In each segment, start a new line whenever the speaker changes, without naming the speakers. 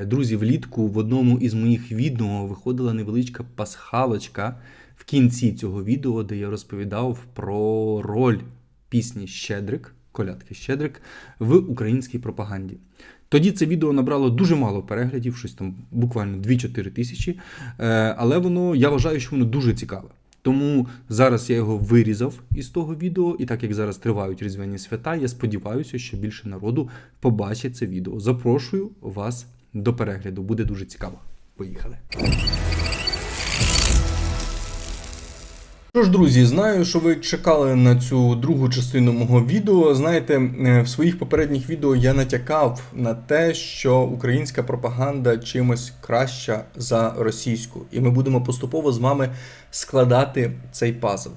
Друзі, влітку в одному із моїх відео виходила невеличка пасхалочка в кінці цього відео, де я розповідав про роль пісні Щедрик, колядки Щедрик в українській пропаганді. Тоді це відео набрало дуже мало переглядів, щось там буквально 2-4 тисячі. Е, Але воно, я вважаю, що воно дуже цікаве. Тому зараз я його вирізав із того відео, і так як зараз тривають різдвяні свята, я сподіваюся, що більше народу побачить це відео. Запрошую вас до перегляду, буде дуже цікаво. Поїхали. Що ж, друзі, знаю, що ви чекали на цю другу частину мого відео. Знаєте, е, в своїх попередніх відео я натякав на те, що українська пропаганда чимось краща за російську, і ми будемо поступово з вами складати цей пазл.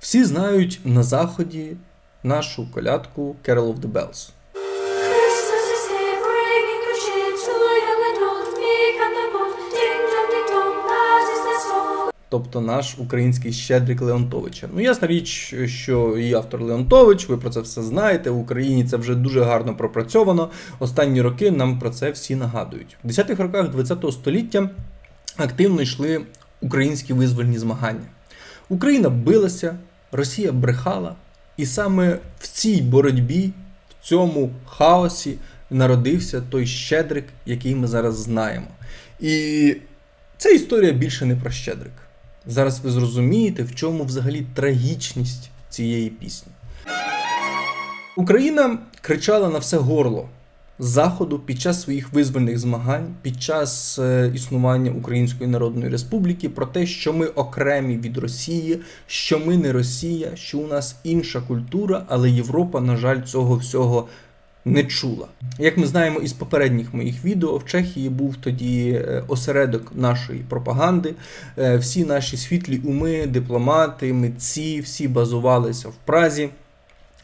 Всі знають на заході нашу колядку Carol of the Bells. Тобто наш український Щедрик Леонтовича. Ну, ясна річ, що і автор Леонтович, ви про це все знаєте. В Україні це вже дуже гарно пропрацьовано. Останні роки нам про це всі нагадують. В 10-х роках ХХ століття активно йшли українські визвольні змагання. Україна билася, Росія брехала, і саме в цій боротьбі, в цьому хаосі народився той Щедрик, який ми зараз знаємо. І ця історія більше не про Щедрик. Зараз ви зрозумієте, в чому взагалі трагічність цієї пісні. Україна кричала на все горло заходу під час своїх визвольних змагань, під час е, існування Української Народної Республіки про те, що ми окремі від Росії, що ми не Росія, що у нас інша культура, але Європа, на жаль, цього всього не чула. Як ми знаємо із попередніх моїх відео, в Чехії був тоді е, осередок нашої пропаганди. Е, Всі наші світлі уми, дипломати, митці, всі базувалися в Празі.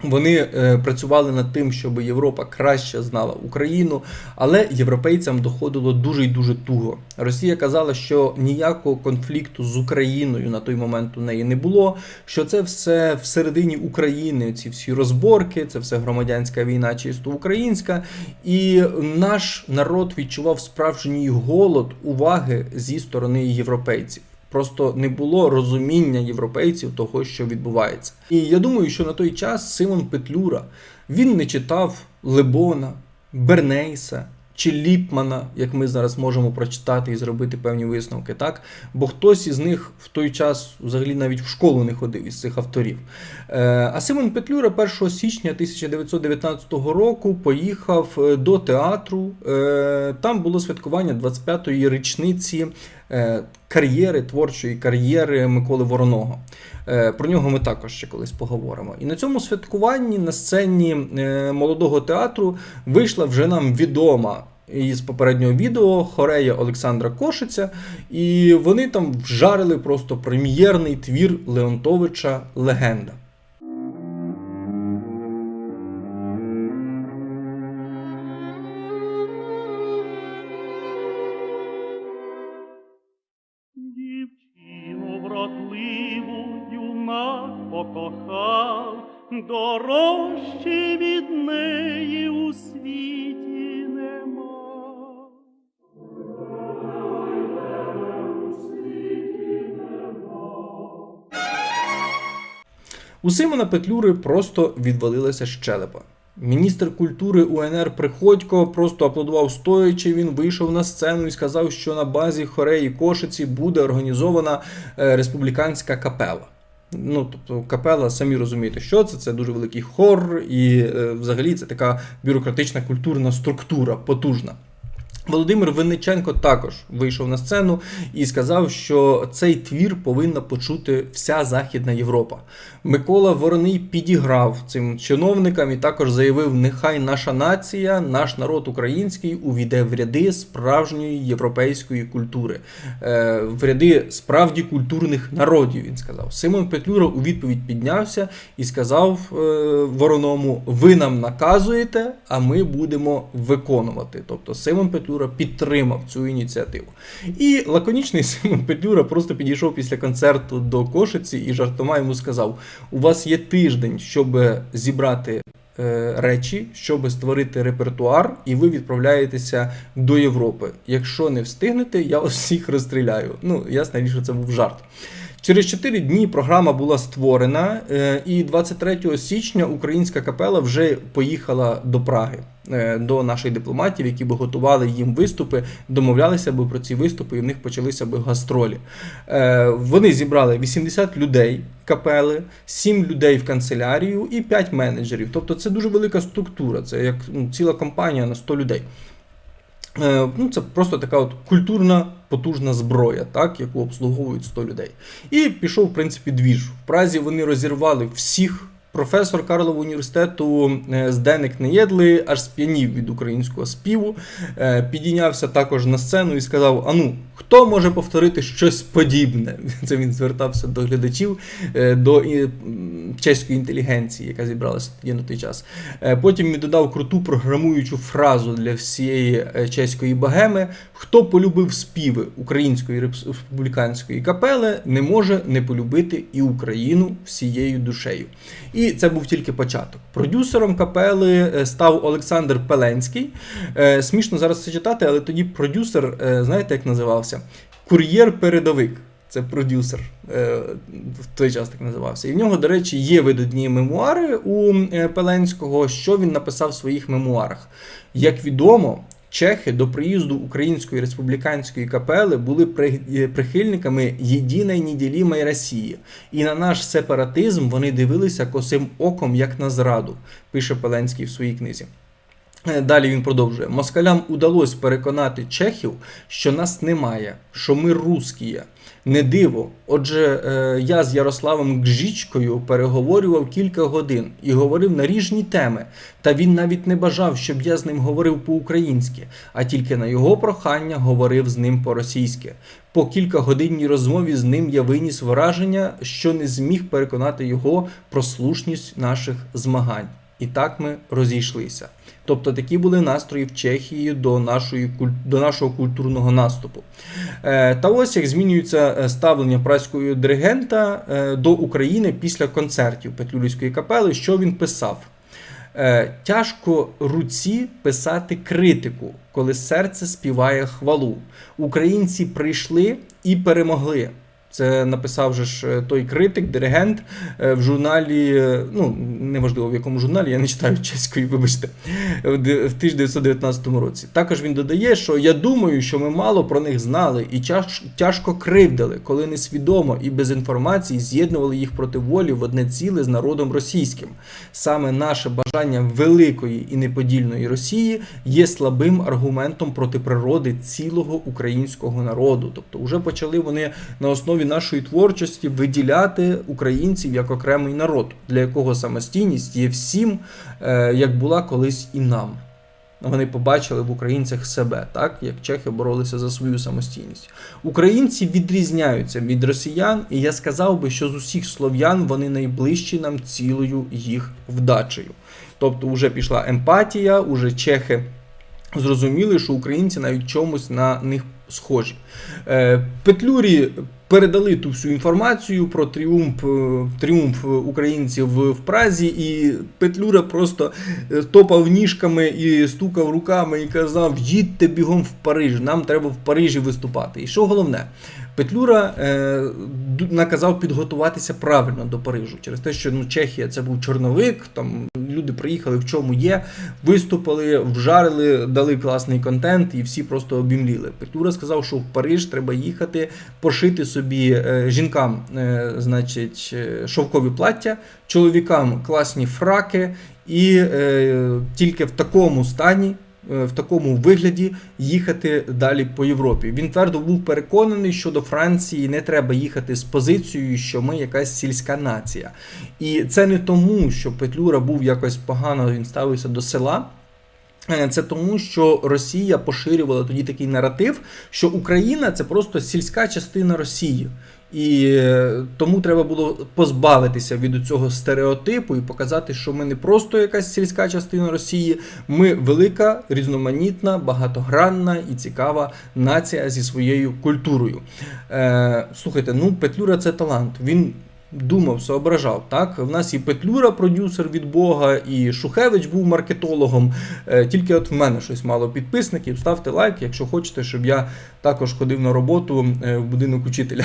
Вони е, працювали над тим, щоб Європа краще знала Україну, але європейцям доходило дуже й дуже туго. Росія казала, що ніякого конфлікту з Україною на той момент у неї не було. Що це все всередині України, ці всі розборки, це все громадянська війна, чисто українська. І наш народ відчував справжній голод уваги зі сторони європейців. Просто не було розуміння європейців того, що відбувається. І я думаю, що на той час Симон Петлюра він не читав Лебона, Бернейса чи Ліпмана, як ми зараз можемо прочитати і зробити певні висновки, так? Бо хтось із них в той час взагалі навіть в школу не ходив із цих авторів. Е, А Симон Петлюра 1 січня 1919 року поїхав е, до театру. Е, Там було святкування 25-ї річниці кар'єри, творчої кар'єри Миколи Вороного. Е, Про нього ми також ще колись поговоримо. І на цьому святкуванні на сцені е, молодого театру вийшла вже нам відома. Із попереднього відео хорея Олександра Кошиця, і вони там вжарили просто прем'єрний твір Леонтовича Легенда.
Дорожче від неї у світі нема.
У Симона Петлюри просто відвалилася щелепа. Міністр культури УНР Приходько просто аплодував стоячи. Він вийшов на сцену і сказав, що на базі хореї Кошиці буде організована е, республіканська капела. Ну, тобто капела, самі розумієте, що це. Це дуже великий хор, і е, взагалі це така бюрократична культурна структура, потужна. Володимир Винниченко також вийшов на сцену і сказав, що цей твір повинна почути вся Західна Європа. Микола Вороний підіграв цим чиновникам і також заявив: нехай наша нація, наш народ український увійде в ряди справжньої європейської культури, Е, в ряди справді культурних народів. Він сказав. Симон Петлюра у відповідь піднявся і сказав е, Вороному: ви нам наказуєте, а ми будемо виконувати. Тобто Симон Петлюра підтримав цю ініціативу. І лаконічний Симон Петлюра просто підійшов після концерту до Кошиці і жартома йому сказав: у вас є тиждень, щоб зібрати е, речі, щоб створити репертуар, і ви відправляєтеся до Європи. Якщо не встигнете, я вас всіх розстріляю. Ну, ясна річ, що це був жарт. Через 4 дні програма була створена, е, і 23 січня українська капела вже поїхала до Праги е, до наших дипломатів, які би готували їм виступи, домовлялися би про ці виступи, і в них почалися би гастролі. Е, Вони зібрали 80 людей капели, 7 людей в канцелярію і 5 менеджерів. Тобто це дуже велика структура, це як ну, ціла компанія на 100 людей. Ну, це просто така от культурна потужна зброя, так, яку обслуговують 100 людей. І пішов, в принципі, двіж. В Празі вони розірвали всіх. Професор Карлового університету е, Зденик Неєдли аж сп'янів від українського співу, е, підійнявся також на сцену і сказав: Ану, хто може повторити щось подібне? Це він звертався до глядачів, е, до чеської інтелігенції, яка зібралася тоді на той час. Е, Потім він додав круту програмуючу фразу для всієї е, чеської богеми: хто полюбив співи української республіканської капели, не може не полюбити і Україну всією душею. І це був тільки початок. Продюсером капели е, став Олександр Пеленський. Е, Смішно зараз це читати, але тоді продюсер, е, знаєте, як називався? Кур'єр-передовик. Це продюсер е, в той час так називався. І в нього, до речі, є видатні мемуари у е, Пеленського, що він написав в своїх мемуарах. Як відомо, чехи до приїзду Української республіканської капели були е, прихильниками єдиної неділімої Росії. І на наш сепаратизм вони дивилися косим оком, як на зраду, пише Пеленський в своїй книзі. Далі він продовжує: москалям удалось переконати чехів, що нас немає, що ми русські. Не диво. Отже, е, я з Ярославом Гжічкою переговорював кілька годин і говорив на ріжні теми. Та він навіть не бажав, щоб я з ним говорив по-українськи, а тільки на його прохання говорив з ним по-російськи. По кількагодинній розмові з ним я виніс враження, що не зміг переконати його про слушність наших змагань. І так ми розійшлися. Тобто такі були настрої в Чехії до, нашої, до нашого культурного наступу. Е, Та ось як змінюється е, ставлення праського диригента е, до України після концертів Петлюрівської капели, що він писав. Тяжко руці писати критику, коли серце співає хвалу. Українці прийшли і перемогли. Це написав же ж е, той критик, диригент е, в журналі. е, Ну неважливо в якому журналі, я не читаю чеської, вибачте, в де- в 1919 році. Також він додає, що я думаю, що ми мало про них знали і тяж- тяжко кривдили, коли несвідомо і без інформації з'єднували їх проти волі в одне ціле з народом російським. Саме наше бажання великої і неподільної Росії є слабим аргументом проти природи цілого українського народу. Тобто, вже почали вони на основі нашої творчості виділяти українців як окремий народ, для якого самостійність є всім, е, як була колись і нам. Вони побачили в українцях себе, так як чехи боролися за свою самостійність. Українці відрізняються від росіян, і я сказав би, що з усіх слов'ян вони найближчі нам цілою їх вдачею. Тобто, вже пішла емпатія, уже чехи зрозуміли, що українці навіть чомусь на них схожі. Е, Петлюрі передали ту всю інформацію про тріумф, е, тріумф українців в Празі, і Петлюра просто е, топав ніжками і стукав руками і казав: їдьте бігом в Париж, нам треба в Парижі виступати. І що головне? Петлюра е, наказав підготуватися правильно до Парижу через те, що ну, Чехія це був чорновик, там люди приїхали в чому є, виступили, вжарили, дали класний контент, і всі просто обімліли. Петлюра сказав, що в Париж треба їхати, пошити собі е, жінкам, е, значить, е, шовкові плаття, чоловікам класні фраки, і е, тільки в такому стані. Е, В такому вигляді їхати далі по Європі. Він твердо був переконаний, що до Франції не треба їхати з позицією, що ми якась сільська нація. І це не тому, що Петлюра був якось погано, він ставився до села. Е, Це тому, що Росія поширювала тоді такий наратив, що Україна це просто сільська частина Росії. І е, тому треба було позбавитися від цього стереотипу і показати, що ми не просто якась сільська частина Росії, ми велика, різноманітна, багатогранна і цікава нація зі своєю культурою. Е, слухайте, ну Петлюра це талант. Він Думав, соображав. Так, в нас і Петлюра, продюсер від Бога, і Шухевич був маркетологом. Е, Тільки от в мене щось мало підписників. Ставте лайк, якщо хочете, щоб я також ходив на роботу е, в будинок учителя.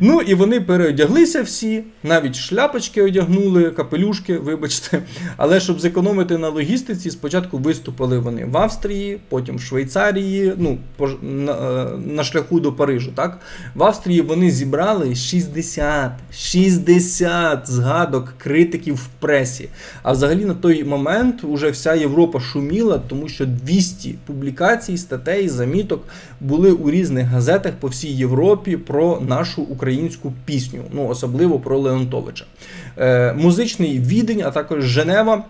Ну і вони переодяглися всі, навіть шляпочки одягнули, капелюшки, вибачте. Але щоб зекономити на логістиці, спочатку виступили вони в Австрії, потім в Швейцарії, ну, на, е, на шляху до Парижу. Так? В Австрії вони зібрали 60, 60 згадок критиків в пресі. А взагалі на той момент уже вся Європа шуміла, тому що 200 публікацій, статей, заміток були у різних газетах по всій Європі про нашу українську пісню, ну особливо про Леонтовича. Е, музичний відень, а також Женева,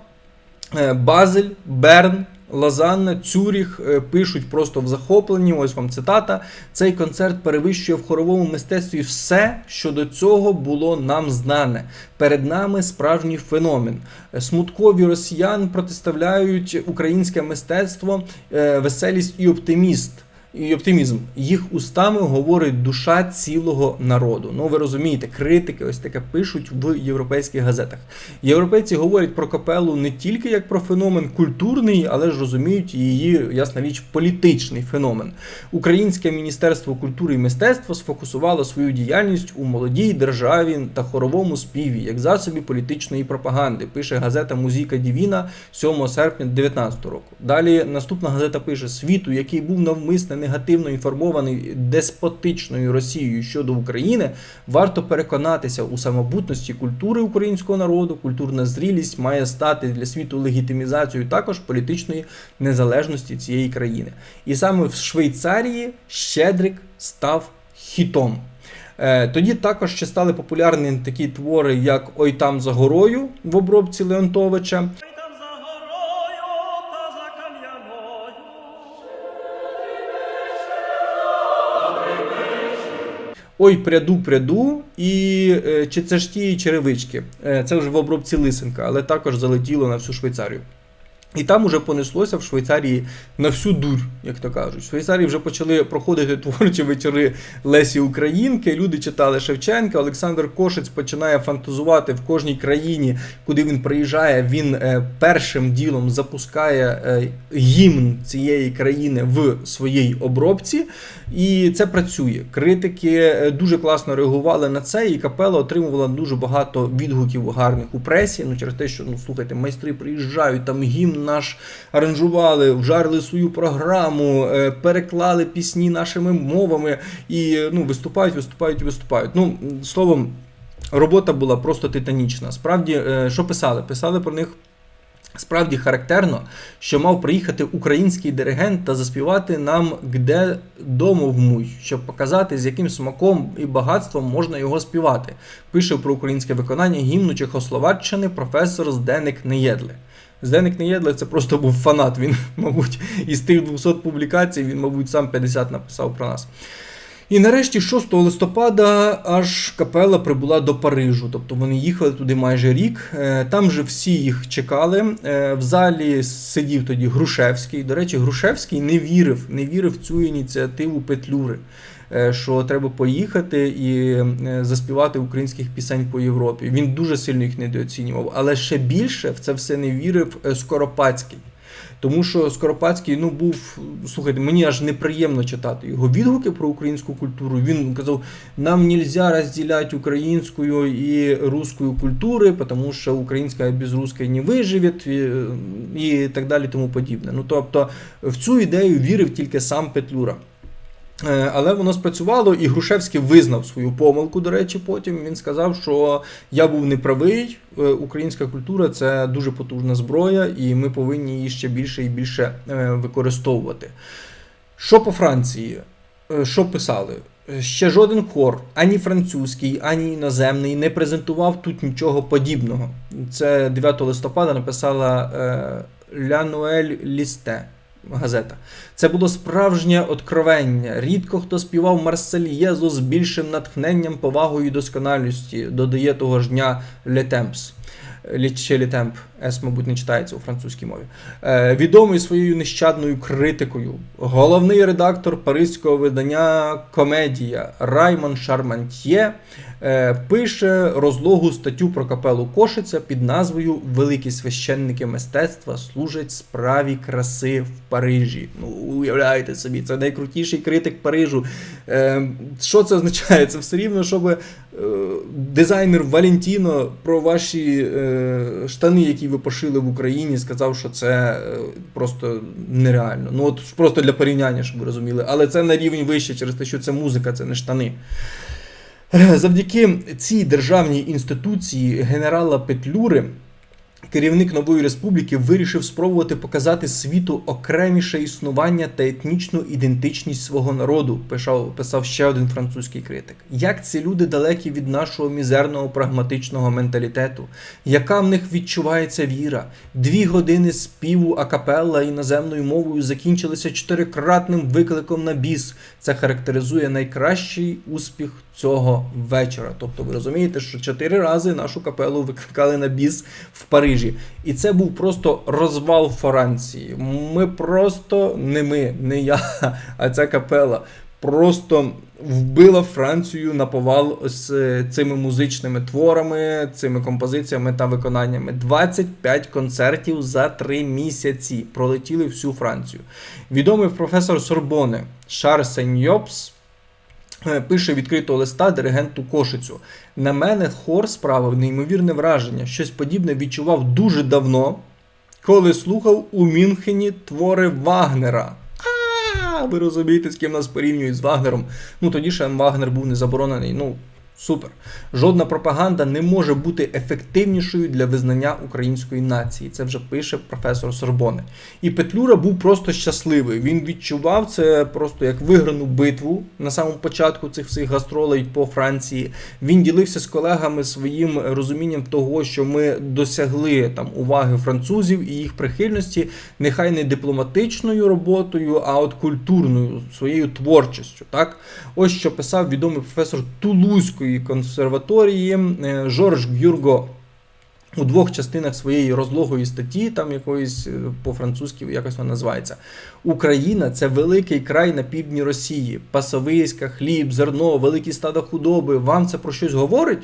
е, Базель, Берн. Лозанна, Цюріх е, пишуть просто в захопленні. Ось вам цитата. Цей концерт перевищує в хоровому мистецтві все, що до цього було нам знане. Перед нами справжній феномен. Смуткові росіян протиставляють українське мистецтво, е, веселість і оптиміст. І оптимізм їх устами говорить душа цілого народу. Ну ви розумієте, критики ось таке пишуть в європейських газетах. Європейці говорять про капелу не тільки як про феномен культурний, але ж розуміють її, ясна річ, політичний феномен. Українське міністерство культури і мистецтва сфокусувало свою діяльність у молодій державі та хоровому співі як засобі політичної пропаганди. Пише газета Музіка Дівіна 7 серпня 2019 року. Далі наступна газета пише: світу, який був навмисне негативно інформований деспотичною Росією щодо України, варто переконатися у самобутності культури українського народу. Культурна зрілість має стати для світу легітимізацією також політичної незалежності цієї країни. І саме в Швейцарії Щедрик став хітом. Е, Тоді також ще стали популярні такі твори, як Ой там за горою в обробці Леонтовича.
Ой,
пряду, пряду, і е, чи це ж ті черевички. Е, це вже в обробці Лисенка, але також залетіло на всю Швейцарію. І там уже понеслося в Швейцарії на всю дурь, як то кажуть. В Швейцарії вже почали проходити творчі вечори Лесі Українки. Люди читали Шевченка. Олександр Кошець починає фантазувати в кожній країні, куди він приїжджає. Він е, першим ділом запускає е, гімн цієї країни в своїй обробці. І це працює. Критики е, дуже класно реагували на це, і капела отримувала дуже багато відгуків гарних у пресі. Ну через те, що ну слухайте, майстри приїжджають, там гімн наш аранжували, вжарили свою програму, е, переклали пісні нашими мовами і ну виступають, виступають виступають. Ну словом, робота була просто титанічна. Справді, е, що писали? Писали про них. Справді характерно, що мав приїхати український диригент та заспівати нам «Где домов муй», щоб показати, з яким смаком і багатством можна його співати. Пише про українське виконання гімну Чехословаччини професор Зденик Неєдле. Зденик Неєдле це просто був фанат. Він, мабуть, із тих 200 публікацій, він, мабуть, сам 50 написав про нас. І нарешті 6 листопада аж капела прибула до Парижу. Тобто вони їхали туди майже рік. Е, Там же всі їх чекали. Е, В залі сидів тоді Грушевський. До речі, Грушевський не вірив, не вірив в цю ініціативу Петлюри. Е, Що треба поїхати і е, заспівати українських пісень по Європі. Він дуже сильно їх недооцінював, але ще більше в це все не вірив е, Скоропадський. Тому що Скоропадський ну був, слухайте, мені аж неприємно читати його відгуки про українську культуру. Він казав: нам нельзя розділяти українську і русскую культури, тому що українська без русської не виживе і, і так далі, тому подібне. Ну тобто в цю ідею вірив тільки сам Петлюра. Е, Але воно спрацювало, і Грушевський визнав свою помилку. До речі, потім він сказав, що я був неправий. е, Українська культура це дуже потужна зброя, і ми повинні її ще більше і більше е, використовувати. Що по Франції? Що писали? Ще жоден хор, ані французький, ані іноземний, не презентував тут нічого подібного. Це 9 листопада написала Ля Нуель Лісте газета. Це було справжнє откровення. Рідко хто співав Марсельєзу з більшим натхненням, повагою і досконалістю, додає того ж дня Летемпс. Ліче Літемп. С, мабуть, не читається у французькій мові. Е, відомий своєю нещадною критикою. Головний редактор паризького видання Комедія Раймон Шармантьє е, пише розлогу статтю про капелу Кошиця під назвою Великі священники мистецтва служать справі краси в Парижі. Ну, уявляєте собі, це найкрутіший критик Парижу. Е, що це означає? Це все рівно, щоб е, дизайнер Валентіно про ваші е, штани, які ви пошили в Україні, сказав, що це е, просто нереально. Ну от просто для порівняння, щоб ви розуміли. Але це на рівень вище через те, що це музика, це не штани. Е, Завдяки цій державній інституції генерала Петлюри керівник нової республіки вирішив спробувати показати світу окреміше існування та етнічну ідентичність свого народу, писав, писав ще один французький критик. Як ці люди далекі від нашого мізерного прагматичного менталітету, яка в них відчувається віра? Дві години співу акапелла іноземною мовою закінчилися чотирикратним викликом на біс. Це характеризує найкращий успіх цього вечора. Тобто, ви розумієте, що чотири рази нашу капелу викликали на біс в Парижі. І це був просто розвал Франції. Ми просто не ми, не я, а ця капела. Просто вбила Францію на повал з е, цими музичними творами, цими композиціями та виконаннями. 25 концертів за три місяці пролетіли всю Францію. Відомий професор Сорбони Шар Сеньопс пише відкритого листа диригенту Кошицю. На мене хор справив неймовірне враження. Щось подібне відчував дуже давно, коли слухав у Мюнхені твори Вагнера. А, ви розумієте, з ким нас порівнюють з Вагнером. Ну тоді ще Вагнер був не заборонений. Ну, супер. Жодна пропаганда не може бути ефективнішою для визнання української нації. Це вже пише професор Сорбони. І Петлюра був просто щасливий. Він відчував це просто як виграну битву на самому початку цих всіх гастролей по Франції. Він ділився з колегами своїм розумінням того, що ми досягли там уваги французів і їх прихильності, нехай не дипломатичною роботою, а от культурною своєю творчістю. Так, ось що писав відомий професор Тулузької консерваторії е, Жорж Гюрго у двох частинах своєї розлогої статті, там якоїсь е, по-французьки якось вона називається. Україна це великий край на півдні Росії. Пасовиська, хліб, зерно, великі стада худоби. Вам це про щось говорить?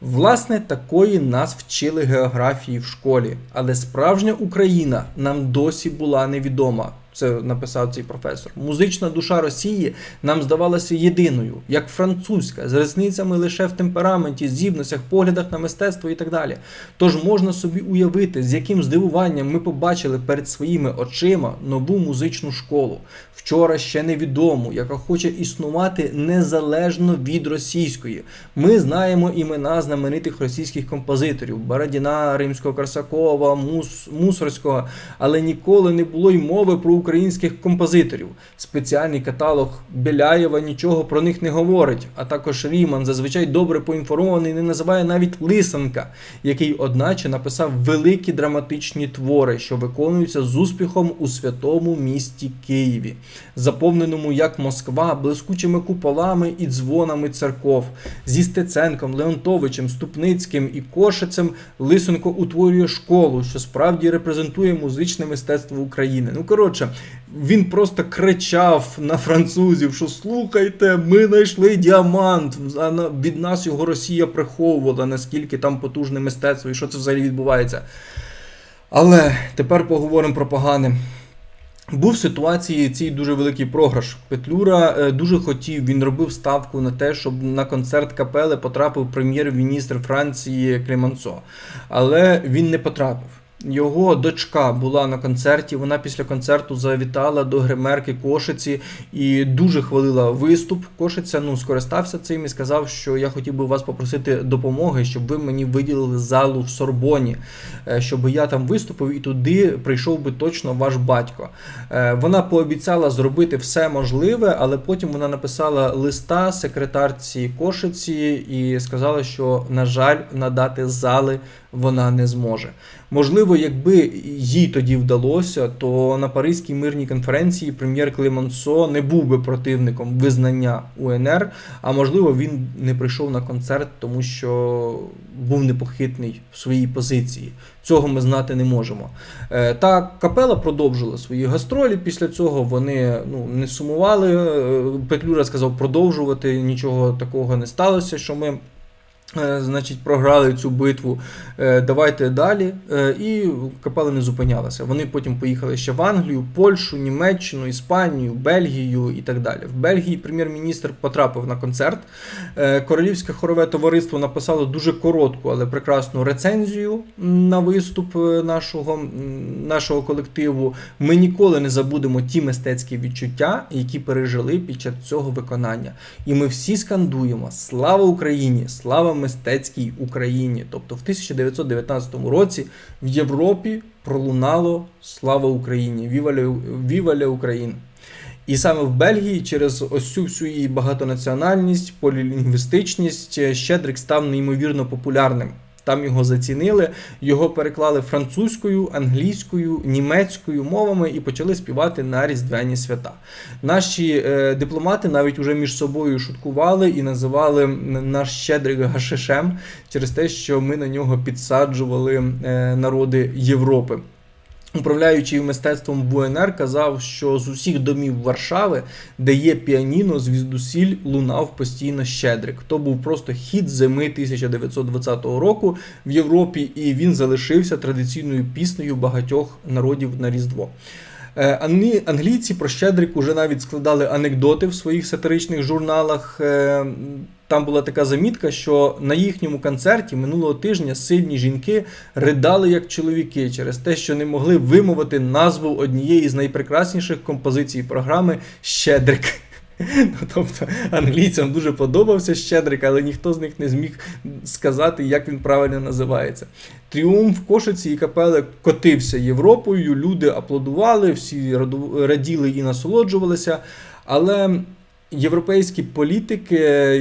Власне, такої нас вчили географії в школі, але справжня Україна нам досі була невідома. Це написав цей професор. Музична душа Росії нам здавалася єдиною, як французька, з різницями лише в темпераменті, здібностях, поглядах на мистецтво і так далі. Тож можна собі уявити, з яким здивуванням ми побачили перед своїми очима нову музичну школу. Вчора ще невідому, яка хоче існувати незалежно від російської. Ми знаємо імена знаменитих російських композиторів Бородіна, Римського Корсакова, Мус, Мусорського, але ніколи не було й мови про українських композиторів. Спеціальний каталог Біляєва нічого про них не говорить, а також Ріман зазвичай добре поінформований, не називає навіть Лисенка, який одначе написав великі драматичні твори, що виконуються з успіхом у святому місті Києві, заповненому як Москва, блискучими куполами і дзвонами церков. Зі Стеценком, Леонтовичем, Ступницьким і Кошицем Лисенко утворює школу, що справді репрезентує музичне мистецтво України. Ну коротше, він просто кричав на французів, що слухайте, ми знайшли діамант, від нас його Росія приховувала, наскільки там потужне мистецтво і що це взагалі відбувається. Але тепер поговоримо про погане. Був в ситуації цій дуже великий програш. Петлюра е, дуже хотів, він робив ставку на те, щоб на концерт капели потрапив прем'єр-міністр Франції Клемансо. Але він не потрапив. Його дочка була на концерті. Вона після концерту завітала до гримерки Кошиці і дуже хвалила виступ. Кошиця ну скористався цим і сказав, що я хотів би вас попросити допомоги, щоб ви мені виділили залу в Сорбоні, е, щоб я там виступив і туди прийшов би точно ваш батько. Е, Вона пообіцяла зробити все можливе, але потім вона написала листа секретарці Кошиці і сказала, що, на жаль, надати зали вона не зможе. Можливо, якби їй тоді вдалося, то на Паризькій мирній конференції прем'єр Клемансо не був би противником визнання УНР, а можливо, він не прийшов на концерт, тому що був непохитний в своїй позиції. Цього ми знати не можемо. Е, Та капела продовжила свої гастролі. Після цього вони ну, не сумували. Е, Петлюра сказав продовжувати. Нічого такого не сталося, що ми. Е, Значить, програли цю битву. Е, Давайте далі. Е, І капела не зупинялася. Вони потім поїхали ще в Англію, Польщу, Німеччину, Іспанію, Бельгію і так далі. В Бельгії прем'єр-міністр потрапив на концерт. Королівське хорове товариство написало дуже коротку, але прекрасну рецензію на виступ нашого, нашого колективу. Ми ніколи не забудемо ті мистецькі відчуття, які пережили під час цього виконання. І ми всі скандуємо Слава Україні! Слава мистецькій Україні! Тобто в 1919 році в Європі пролунало Слава Україні! Віваля Україн! І саме в Бельгії через ось цю всю її багатонаціональність, полілінгвістичність е, Щедрик став неймовірно популярним. Там його зацінили, його переклали французькою, англійською, німецькою мовами і почали співати на різдвяні свята. Наші е, дипломати навіть уже між собою шуткували і називали наш щедрик гашишем через те, що ми на нього підсаджували е, народи Європи. Управляючий мистецтвом в УНР казав, що з усіх домів Варшави, де є піаніно, звіздусіль лунав постійно щедрик. То був просто хід зими 1920 року в Європі, і він залишився традиційною піснею багатьох народів на Різдво. Е, Англійці про Щедрик уже навіть складали анекдоти в своїх сатиричних журналах. Там була така замітка, що на їхньому концерті минулого тижня сильні жінки ридали як чоловіки через те, що не могли вимовити назву однієї з найпрекрасніших композицій програми Щедрик. Ну, тобто англійцям дуже подобався Щедрик, але ніхто з них не зміг сказати, як він правильно називається. Тріумф Кошиці і капели котився Європою, люди аплодували, всі раділи і насолоджувалися. Але європейські політики,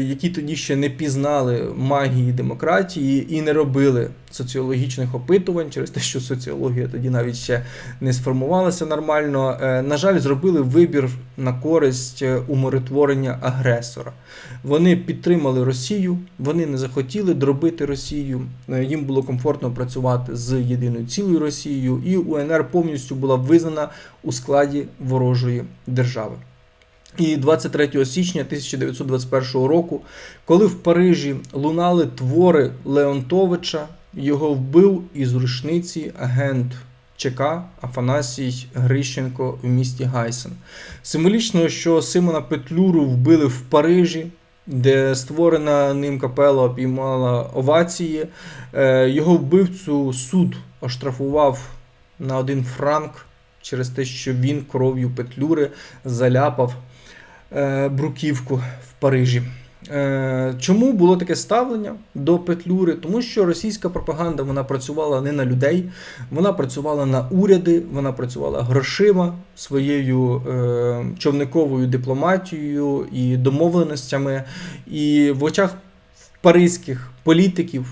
які тоді ще не пізнали магії демократії і не робили соціологічних опитувань через те, що соціологія тоді навіть ще не сформувалася нормально, е, на жаль, зробили вибір на користь е, умиротворення агресора. Вони підтримали Росію, вони не захотіли дробити Росію. е, Їм було комфортно працювати з єдиною цілою Росією, і УНР повністю була визнана у складі ворожої держави. І 23 січня 1921 року, коли в Парижі лунали твори Леонтовича, його вбив із рушниці агент ЧК Афанасій Грищенко в місті Гайсен. Символічно, що Симона Петлюру вбили в Парижі, де створена ним капела обіймала овації. Е, Його вбивцю суд оштрафував на один франк через те, що він кров'ю Петлюри заляпав бруківку в Парижі. Е, Чому було таке ставлення до Петлюри? Тому що російська пропаганда вона працювала не на людей, вона працювала на уряди, вона працювала грошима, своєю е, човниковою дипломатією і домовленостями. І в очах паризьких політиків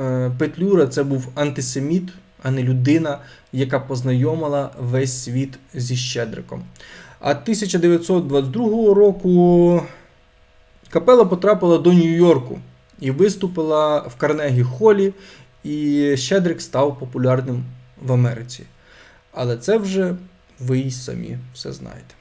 е, Петлюра це був антисеміт, а не людина, яка познайомила весь світ зі Щедриком. А 1922 року капела потрапила до Нью-Йорку і виступила в Карнегі Холі, і Щедрик став популярним в Америці. Але це вже ви й самі все знаєте.